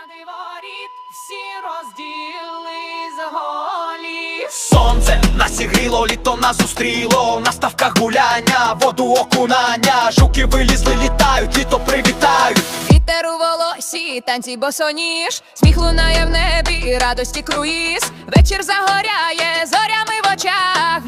на диворіт всі розділи з голі. Сонце нас зігріло, літо нас зустріло. На ставках гуляння, воду окунання. Жуки вилізли, літають, літо привітають. Вітер у волосі, танці босоніж, сміх лунає в небі, радості круїз. Вечір загоряє, зорями в очах,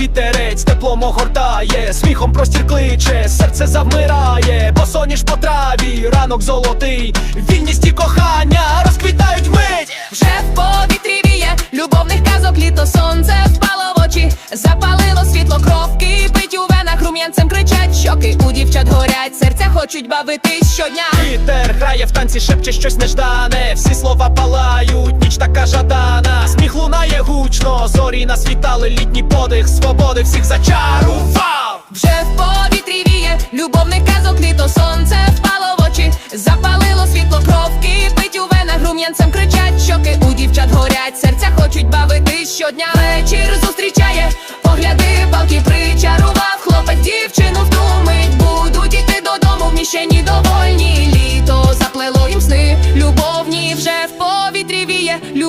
вітерець, теплом огортає Сміхом простір кличе, серце завмирає Босоніж по траві, ранок золотий Вільність і кохання розквітають мить Вже в повітрі віє, любовних казок літо сонце впало в очі, запалило світло кров, кипить у венах, рум'янцем кричать щоки, у дівчат горять, серця хочуть бавитись щодня. Вітер грає в танці, шепче щось неждане Всі слова палають, ніч така жадана Сміх зорі нас вітали Літній подих, свободи всіх зачарував Вже в повітрі віє, любовний казок літо сонце впало в очі, запалило світло кров, кипить у венах, рум'янцем кричать щоки, у дівчат горять, серця хочуть бавити щодня. Вечір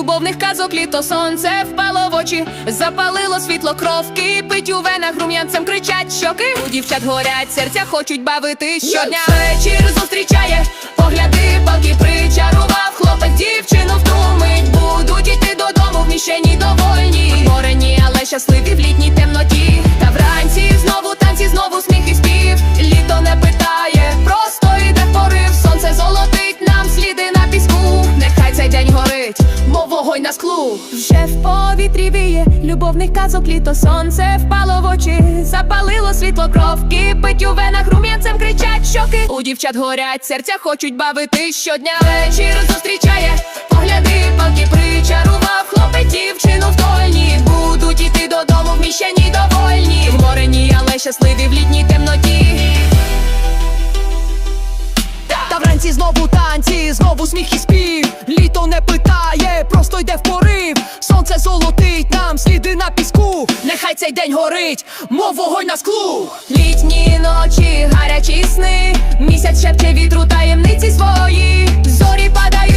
любовних казок літо сонце впало в очі, запалило світло кров, кипить у венах, рум'янцем кричать щоки. У дівчат горять, серця хочуть бавити щодня. Вечір зустрічає, погляди, палки причарував, хлопець дівчину втумить, будуть іти додому, вміщені довольні. Морені, але щасливі в літній темноті. На склу. Вже в повітрі віє, любовних казок літо сонце впало в очі, запалило світло кров, кипить у венах, рум'янцем кричать щоки. У дівчат горять, серця хочуть бавити щодня. Вечір зустрічає, погляди, палки причарував, хлопець дівчину вдольні. Будуть іти додому, вміщені довольні. Вморені, але щасливі в літній темноті. Та вранці знову танці, знову сміх і не просто йде в порив. Сонце золотить нам сліди на піску. Нехай цей день горить, мов вогонь на склу. Літні ночі, гарячі сни, місяць шепче вітру таємниці свої. Зорі падають